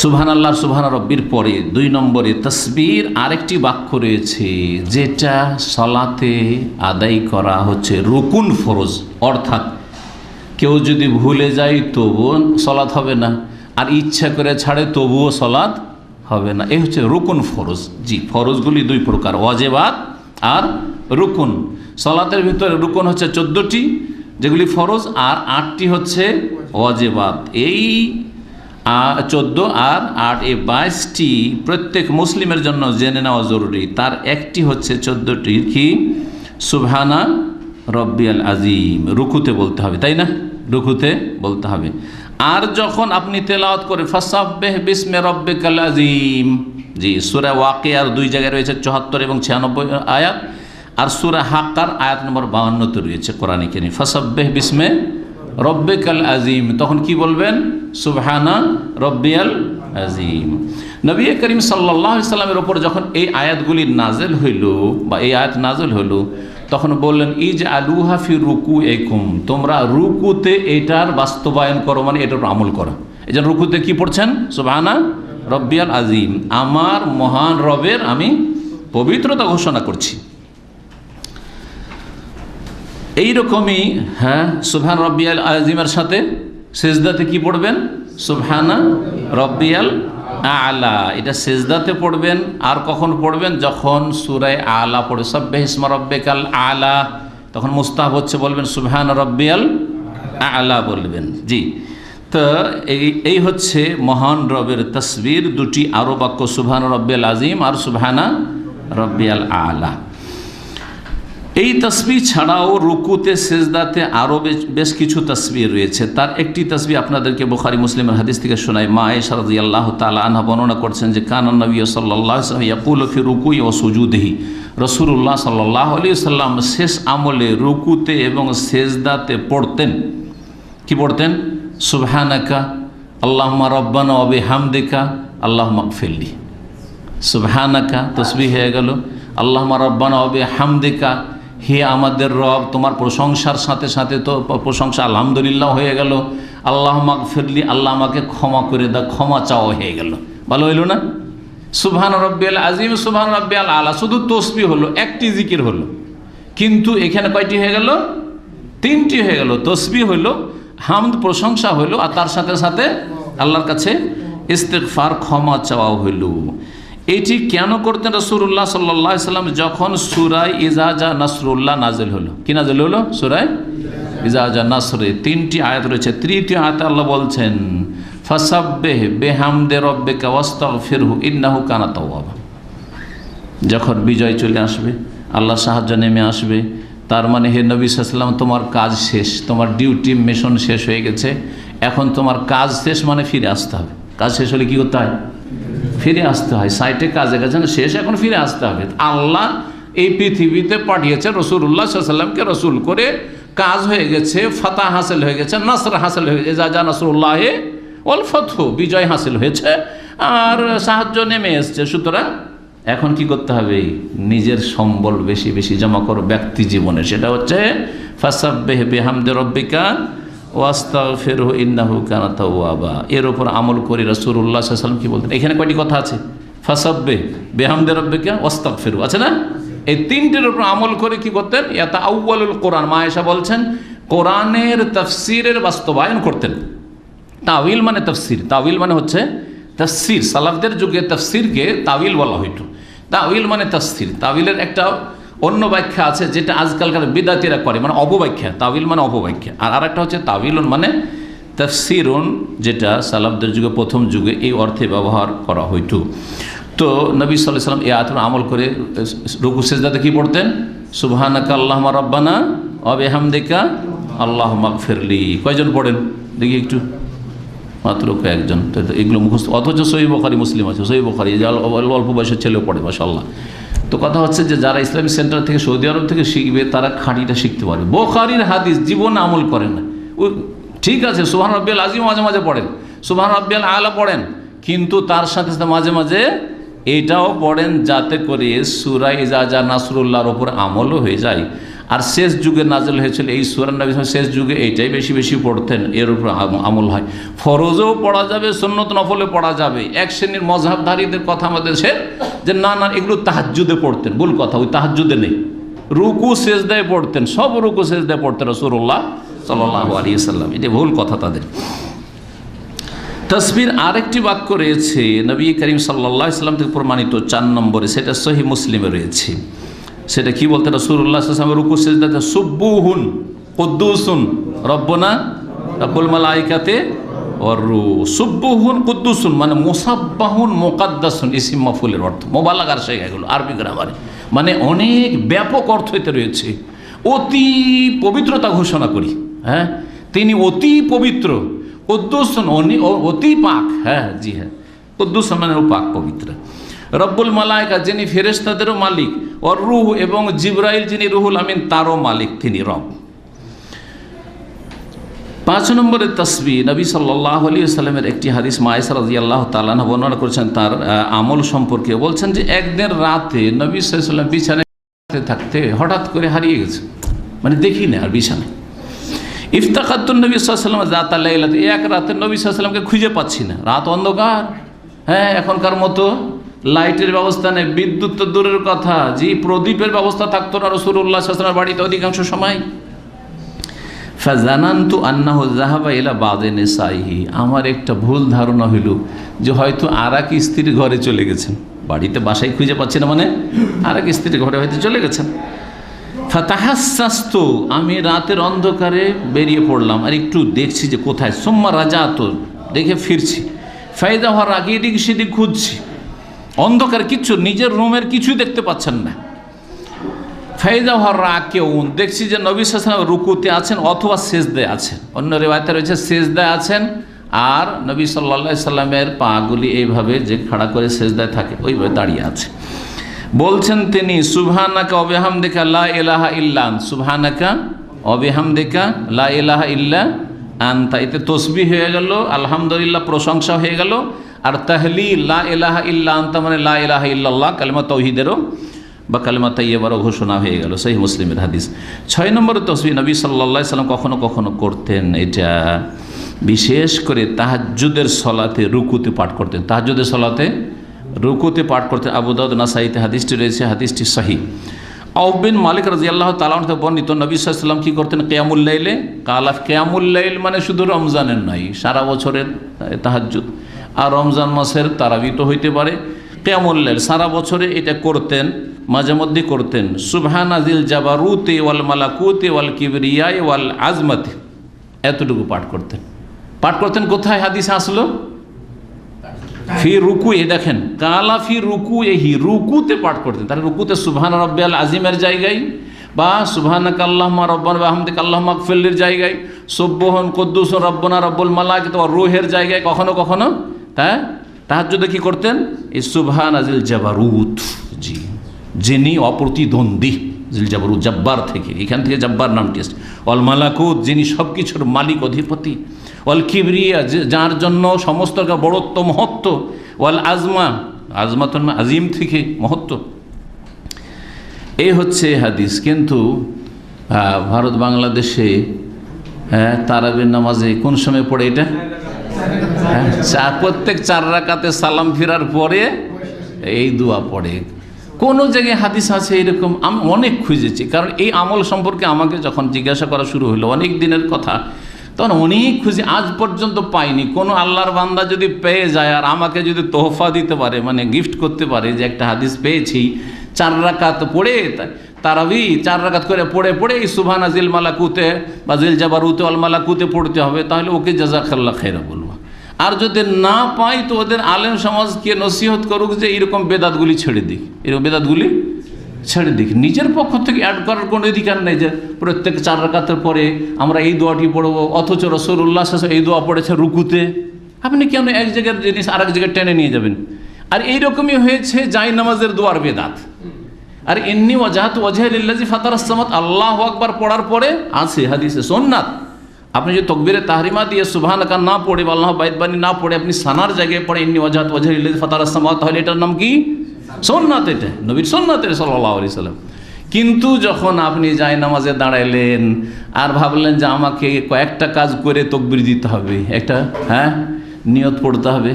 সুবহান আল্লাহ সুবহান রব্বির পরে দুই নম্বরে তসবির আরেকটি বাক্য রয়েছে, যেটা সলাতে আদায় করা হচ্ছে রুকুন ফরজ, অর্থাৎ কেউ যদি ভুলে যায় তবুও সলাৎ হবে না, আর ইচ্ছা করে ছাড়ে তবুও সলাৎ হবে না। এই হচ্ছে রুকুন ফরজ। জি, ফরজগুলি দুই প্রকার, ওয়াজেবাত আর রুকুন। সলাতের ভিতরে রুকুন হচ্ছে চোদ্দোটি, যেগুলি ফরজ, আর আটটি হচ্ছে ওয়াজেবাত। এই চোদ্দ, আর, আট এই বাইশটি প্রত্যেক মুসলিমের জন্য জেনে নেওয়া জরুরি। তার একটি হচ্ছে চোদ্দোটি কি? সুবহানা রব্বিয়াল আজিম রুকুতে বলতে হবে, তাই না? রুকুতে বলতে হবে। আর যখন আপনি তেলাওয়াত করে, ফাসাব্বেহ বিসমে রব্বিকাল আজিম জি, সুরা ওয়াকে আর দুই জায়গায় রয়েছে, চুয়াত্তর এবং ছিয়ানব্বই আয়াত। আর সুরা হাক্কার আয়াত নম্বর বাউন্নতে রয়েছে কোরআনে কেনি ফাসাব্বেহ বিসমে রব্বিকাল আজিম। তখন কি বলবেন? সুবহানা রব্বিয়াল আজিম। নবী করিম সাল্লাহ সাল্লামের ওপর যখন এই আয়াতগুলি নাজেল হইল, বা এই আয়াত নাজেল হইল, তখন বললেন ইজ আলু হাফি রুকু একুম তোমরা রুকুতে এটার বাস্তবায়ন করো মানে এটার আমল করো। এই যে রুকুতে কি পড়ছেন? সুবহানা রব্বিয়াল আজিম। আমার মহান রবের আমি পবিত্রতা ঘোষণা করছি। এইরকমই হ্যাঁ সুবহান রব্বিয়াল আজিমের সাথে সেজদাতে কি পড়বেন? সুবহানা রব্বিয়াল আলা। এটা সেজদাতে পড়বেন, আর কখন পড়বেন? যখন সুরায় আলা পড়ে। সব্বে হিসমা রব্বেকাল আলা। তখন মুস্তাহ হচ্ছে বলবেন, সুবহান রব্বিয়াল আলা বলবেন। জি। তো এই এই হচ্ছে মহান রবের তসবির, দুটি আরও বাক্য, সুবহান রব্বিয়াল আজিম আর সুবহানা রব্বিয়াল আলা। এই তসবি ছাড়াও রুকুতে, সেজদাতে আরও বেশ কিছু তসবির রয়েছে। তার একটি তসবি আপনাদেরকে বুখারি, মুসলিমের হাদিস থেকে শোনায়। মা এ সারদি আল্লাহ তালা বর্ণনা করছেন যে, কান নবী সাল্লাহ ইয়াকুল ফি রুকুই ও সুজুদেহি। রসুল্লাহ সাল্লাহ আলী সাল্লাম শেষ আমলে রুকুতে এবং সেজদাতে পড়তেন। কি পড়তেন? সুবহানাকা আল্লাহ রব্বানা অবে হামদেকা আল্লাহ মকফিল্লি সুবহানাকা তসবি হয়ে গেল। আল্লাহ রব্বানা অবে হামদেকা হে আমাদের রব, তোমার প্রশংসার সাথে সাথে তো প্রশংসা আলহামদুলিল্লাহ হয়ে গেল। আল্লাহ মাক ফিরলি, আল্লাহ আমাকে ক্ষমা করে দা ক্ষমা চাওয়া হয়ে গেল। ভালো হইল না? সুভান সুবহান রব্বিয়াল আজিম, সুবহান রব্বিয়াল আলা। শুধু তসবি হলো, একটি জিকির হলো। কিন্তু এখানে কয়টি হয়ে গেল? তিনটি হয়ে গেল। তসবি হইল, হামদ, প্রশংসা হইল, আর তার সাথে সাথে আল্লাহর কাছে ইস্তেকফার ক্ষমা চাওয়া হইল। এটি কেন করতেন রসুল্লাহ সাল্লাহ সাল্লাম যখন সুরাই ইজাজা নাসরুল্লাহ নাজেল হলো? কি নাজেল হলো? সুরাই ইজাজা নাসরে। তিনটি আয়াত রয়েছে। তৃতীয় আয়াত আল্লাহ বলছেন যখন বিজয় চলে আসবে, আল্লাহ সাহায্য নেমে আসবে, তার মানে হে নবী তোমার কাজ শেষ, তোমার ডিউটি মিশন শেষ হয়ে গেছে, এখন তোমার কাজ শেষ মানে ফিরে আসতে হবে। কাজ শেষ হলে কী করতে হয়? ফিরে আসতে হয় সাইটে কাজে গেছেন শেষ এখন ফিরে আসতে হবে। আল্লাহ এই পৃথিবীতে পাঠিয়েছে রসুল্লাহ সাল্লামকে রসুল করে কাজ হয়ে গেছে, ফাতা হাসিল হয়ে গেছে, নাসর হাসিল হয়ে গেছে, যা নাসরুল্লাহে অলফথু বিজয় হাসিল হয়েছে, আর সাহায্য নেমে এসছে। সুতরাং এখন কি করতে হবে? নিজের সম্বল বেশি বেশি জমা করো ব্যক্তি জীবনে। সেটা হচ্ছে, ফাসাব্বেহ বেহামদে রব্বিকা ওয়াস্তা ফের ইন্নাহু কানা এর ওপর আমল করে করি রসুল্লাহ সাল্লাম কি বলতেন? এখানে কয়টি কথা আছে? ফাসাব্বে বেহামদে রব্বিকা ওয়াস্তাক ফেরু আছে না? এই তিনটির উপর আমল করে কি করতেন? ইয়াতা আউ্বালুল কোরআন। মা এসা বলছেন, কোরআনের তফসিরের বাস্তবায়ন করতেন। তাবিল মানে তফসির। তাবিল মানে হচ্ছে তফসির। সালাফদের যুগে তফসিরকে তাবিল বলা হইত। তাবিল মানে তফসির। তাবিলের একটা অন্য ব্যাখ্যা আছে যেটা আজকালকার বিদাতিরা করে মানে অপব্যাখ্যা, তাবিল মানে অপব্যাখ্যা। আর আরেকটা হচ্ছে তাবিলুন মানে তফসিরুন, যেটা সালাফদের যুগে, প্রথম যুগে এই অর্থে ব্যবহার করা হইত। তো নবী সাল্লাহ সাল্লাম এই আতর আমল করে রুকু, সেজদাতে কী পড়তেন? সুবহানাকা আল্লাহ রব্বানা অবে হামদিকা আল্লাহ মাগফিরলি কয়জন পড়েন? দেখি একটু। মাত্র কয়েকজন। তো এগুলো মুখস্থ। অথচ সহি বখারি, মুসলিম আছে। সহি বখারি অল্প বয়সের ছেলেও পড়ে মাসাল্লাহ তো কথা হচ্ছে যে যারা ইসলামিক সেন্টার থেকে সৌদি আরব থেকে শিখবে, তারা খাঁটিটা শিখতে পারবে। বোখারির হাদিস জীবন আমল করেন না। ঠিক আছে সুহান রব্বিয়াল আজিম মাঝে মাঝে পড়েন সুহান রব্বিয়াল আলা পড়েন, কিন্তু তার সাথে সাথে মাঝে মাঝে এটাও পড়েন যাতে করে সুরাই ইজাজা নাসরুল্লাহর ওপর আমলও হয়ে যায়। আর শেষ যুগে নাজল হয়েছিল এই সুরান নবী সাল্লাল্লাহু আলাইহি ওয়াসাল্লাম শেষ যুগে এইটাই বেশি বেশি পড়তেন, এর উপর আমল হয়। ফরজেও পড়া যাবে, সন্নত নফলে পড়া যাবে। এক শ্রেণির মজহাবধারীদের কথা আমাদের সে যে না না, এগুলো তাহাজ্জুদে পড়তেন, ভুল কথা, ওই তাহাজ্জুদে নেই। রুকু শেষদায় পড়তেন, সব রুকু শেষদায় পড়তেন রসুল্লাহ সাল্লাহ আলী সাল্লাম এটা ভুল কথা তাদের। তসবির আরেকটি বাক্য রয়েছে, নবী করিম সাল্লাহ ইসলাম থেকে প্রমাণিত চার নম্বরে, সেটা সহি মুসলিমে রয়েছে। সেটা কি বলতে রসুল্লাহ রুকু, সেজদাতে সুব্বুহুন কুদ্দুসুন, রব্বনা, রব্বুল মালাইকাতে অরু সুব্বুহুন কুদ্দুসুন মানে মোসাব্বাহুন মোকাদ্দাসুন, ইসিম মাফুলের অর্থ। মোবালাগার শেখ এগুলো, আরবি গ্রামারে। মানে অনেক ব্যাপক অর্থ এতে রয়েছে। অতি পবিত্রতা ঘোষণা করি হ্যাঁ? তিনি অতি পবিত্র। কুদ্দুসন অতি পাক হ্যাঁ জি হ্যাঁ। কুদ্দুস মানে পাক পবিত্র। রব্বুল মালায়কা যিনি ফেরেশতাদেরও মালিক অর রুহ এবং জিব্রাইল যিনি রুহুল আমিন, তারও মালিক তিনি রব। পাঁচ নম্বরের তসবি নবী সাল্লাহ আলী সাল্লামের একটি হাদিস মায়েসা রাজি আল্লাহ তালানা বর্ণনা করেছেন, তার আমল সম্পর্কে। বলছেন যে একদিন রাতে নবী সাল্লাম বিছানায় থাকতে থাকতে হঠাৎ করে হারিয়ে গেছে। মানে দেখি না আর বিছানায়। ইফতাকাতুন নবী সাল্লাম জাত আল্লাহ এক রাতে নবী সাল্লামকে খুঁজে পাচ্ছি না। রাত অন্ধকার। হ্যাঁ এখনকার মতো লাইটের ব্যবস্থা নেই, বিদ্যুৎ তো দূরের কথা জি প্রদীপের ব্যবস্থা থাকতো না রসুল্লাহ সাল্লামের বাড়িতে অধিকাংশ সময়। ফাজানান্তু আন্নাহ জাহাবা এলা বাদে নেসাইহি। আমার একটা ভুল ধারণা হইল যে হয়তো আর এক স্ত্রীর ঘরে চলে গেছেন। বাড়িতে বাসায় খুঁজে পাচ্ছি না মানে আর এক স্ত্রীর ঘরে হয়তো চলে গেছেন। ফাতাহাস্তাস্ত আমি রাতের অন্ধকারে বেরিয়ে পড়লাম আর একটু দেখছি যে কোথায়। সোম্মা রাজা তো দেখে ফিরছি। ফায়দা হওয়ার আগে এদিক সেদিক খুঁজছি অন্ধকার কিচ্ছু, নিজের রুমের কিছুই দেখতে পাচ্ছেন না। ফাইদা হর কেউ দেখছি যে নবী সালাম রুকুতে আছেন অথবা সেজদায় আছেন। অন্য রেওয়ায়তে রয়েছে, সেজদায় আছেন আর নবী সাল্লা সাল্লামের পাগুলি এইভাবে যে খাড়া করে সেজদায় থাকে, ওইভাবে দাঁড়িয়ে আছে। বলছেন তিনি, সুবহানাকা অবেহাম দেখা লা এলাহা ইল্লান অবেহাম দেখা লা এলাহা ইল্লা আনতা এতে তসবি হয়ে গেল, আলহামদুলিল্লাহ প্রশংসা হয়ে গেল। আর তাহলি লা এলাহা ইল্লা আনতা মানে লা এলাহা ইল্লাল্লাহ, কালিমা তৌহিদেরও বা কালিমা তাইয়েবারও ঘোষণা হয়ে গেল সেই মুসলিমের হাদিস। ছয় নম্বর তসবি, নবী সাল্লা সাল্লাম কখনো কখনো করতেন এটা। বিশেষ করে তাহাজ্জুদের সলাতে রুকুতে পাঠ করতেন। তাহাজ্জুদের সলাতে রুকুতে পাঠ করতেন। আবু দাউদ নাসাইতে হাদিসটি রয়েছে, হাদিসটি সহি আউবিন মালিক রাজি আল্লাহ থেকে বর্ণিত, নবী সাল্লাম কী করতেন? কেয়ামুল্লাইলে কালাফ কেয়ামুল্লাইল মানে শুধু রমজানের নয়, সারা বছরের তাহাজ্জুদ। আর রমজান মাসের তারাবি তো হইতে পারে। কেয়ামুল্লাইল সারা বছরে এটা করতেন। মাঝে মধ্যে করতেন। সুবহান আজিল জাবারুতে ওয়াল মালাকুতে ওয়াল কিবরিয়ায় ওয়াল আজমাতে। এতটুকু পাঠ করতেন। পাঠ করতেন কোথায় হাদিস আসলো? ফি রুকু, এ দেখেন, কালা ফি রুকু এহি, রুকুতে পাঠ করতেন। তাহলে রুকুতে সুবহান রব্বিয়াল আজিমের জায়গায় বা সুবহানাক আল্লাহুম্মা রব্বান ওয়া হামদিকা আল্লাহুম্মা গফিরলির জায়গায় সুবহান কদ্দুস রব্বনা রব্বুল মালাইকা তো রুহের জায়গায় কখনো কখনো হ্যাঁ? তাহার তাহাজ্জুদে কি করতেন? এই সুবহান আজিল জাবারুত। জি। যিনি অপ্রতিদ্বন্দ্বী। জিল জাবরুত জব্বার থেকে। এখান থেকে জব্বার নামটি এসছে অল মালাকুত যিনি সব কিছুর মালিক অধিপতি। ওয়াল কিবরিয়া যার জন্য সমস্ত বড়ত্ব মহত্ব। ওয়াল আজমা আজমা আজমাতন আজিম থেকে মহত্ব। এই হচ্ছে হাদিস। কিন্তু ভারত বাংলাদেশে তারাবির নামাজে কোন সময় পড়ে এটা? হ্যাঁ, প্রত্যেক চার রাকাতে সালাম ফেরার পরে এই দোয়া পড়ে। কোনো জায়গায় হাদিস আছে এরকম? আমি অনেক খুঁজেছি। কারণ এই আমল সম্পর্কে আমাকে যখন জিজ্ঞাসা করা শুরু হলো, অনেক দিনের কথা, তখন অনেক খুঁজে। আজ পর্যন্ত পাইনি। কোনো আল্লাহর বান্দা যদি পেয়ে যায় আর আমাকে যদি তোহফা দিতে পারে মানে গিফট করতে পারে যে একটা হাদিস পেয়েছি, চার রাকাত পড়ে তারাবি, চার রাকাত করে পড়ে পড়ে এই সুবহানা জিল মালাকুতে বা জিল জাবারুতে অল মালাকুতে পড়তে হবে, তাহলে ওকে জাজাকাল্লা খেরা বলব আর যদি না পাই, তো ওদের আলেম সমাজকে নসিহত করুক যে এরকম বেদাতগুলি ছেড়ে দিক। এরকম বেদাতগুলি ছেড়ে দিক। নিজের পক্ষ থেকে অ্যাড করার কোনো অধিকার নেই যে প্রত্যেক চার রাকাতের পরে আমরা এই দোয়াটি পড়ব, অথচ রসুল্লাহ এই দোয়া পড়েছে রুকুতে। আপনি কেন এক জায়গার জিনিস আর এক জায়গায় টেনে নিয়ে যাবেন? আর এইরকমই হয়েছে জাই নামাজের দোয়ার বেদাত। আর এমনি ওয়াজাহাত ওয়াজাহিল্লাজি ফাতার আসামাত আল্লাহ আকবার পড়ার পরে আছে, হাদিসে সোননাথ আপনি যদি তকবিরে তাহরিমা দিয়ে সুবহান আকার না পড়ে বা আল্লাহ বাইদবানি না পড়ে, আপনি সানার জায়গায় পড়ে এমনি ওয়াজাহাত ওয়াজাহিল্লাজি ফাতার আসামাত তাহলে এটার নাম কি? সোননাথ এটা, নবীর সোননাথ এটা সাল্লাহ আলি সাল্লাম কিন্তু যখন আপনি যাই নামাজে দাঁড়াইলেন আর ভাবলেন যে আমাকে কয়েকটা কাজ করে তকবির দিতে হবে, একটা হ্যাঁ নিয়ত পড়তে হবে,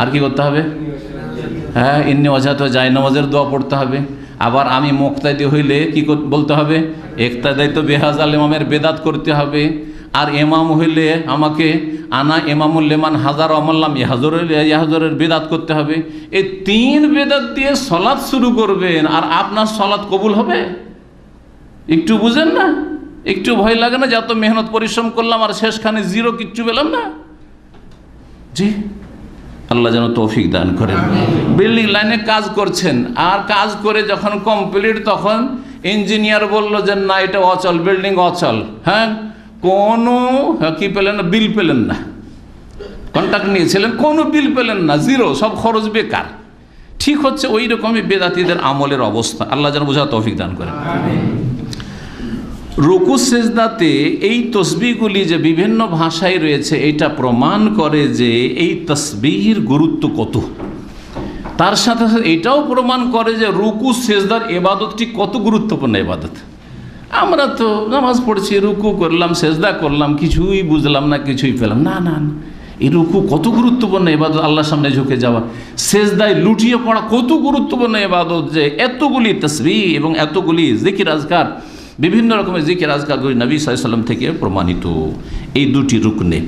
আর কি করতে হবে? হ্যাঁ ইন্নি অজাত যায় নামাজের দোয়া পড়তে হবে। আবার আমি মোক্তাদি হইলে কি বলতে হবে? একতাদাই তো বেহাজ আলিমামের বেদাত করতে হবে। আর এমাম হইলে আমাকে আনা এমামুল লেমান হাজার অমাল্লাম ইহাজরের ইহাজরের বেদাত করতে হবে। এই তিন বেদাত দিয়ে সলাৎ শুরু করবেন আর আপনার সলাৎ কবুল হবে? একটু বুঝেন না? একটু ভয় লাগে না যত মেহনত পরিশ্রম করলাম আর শেষখানে জিরো কিচ্ছু পেলাম না? জি আল্লাহ যেন তৌফিক দান করেন। বিল্ডিং লাইনে কাজ করছেন আর কাজ করে যখন কমপ্লিট তখন ইঞ্জিনিয়ার বলল যে না এটা অচল বিল্ডিং অচল। হ্যাঁ? কোনো কি পেলেন না বিল পেলেন না কন্ট্রাক্ট নিয়েছিলেন কোনো বিল পেলেন না জিরো সব খরচ বেকার ঠিক হচ্ছে ওই রকমই বেদাতিদের আমলের অবস্থা আল্লাহ যেন বোঝা তৌফিক দান করেন রুকু সেজদাতে এই তসবিগুলি যে বিভিন্ন ভাষায় রয়েছে এটা প্রমাণ করে যে এই তসবির গুরুত্ব কত। তার সাথে সাথে এটাও প্রমাণ করে যে রুকু সেজদার এবাদতটি কত গুরুত্বপূর্ণ এবাদত। আমরা তো নামাজ পড়ছি, রুকু করলাম, সেজদা করলাম, কিছুই বুঝলাম না, কিছুই পেলাম না। না না এই রুকু কত গুরুত্বপূর্ণ এবাদত, আল্লাহর সামনে ঝুঁকে যাওয়া। সেজদায় লুটিয়ে পড়া কত গুরুত্বপূর্ণ এবাদত যে এতগুলি তসবি এবং এতগুলি জিকির আজকার, বিভিন্ন রকমের জিকির আজকারগুলি নবী সাল্লাম থেকে প্রমাণিত। এই দুটি রুকনে।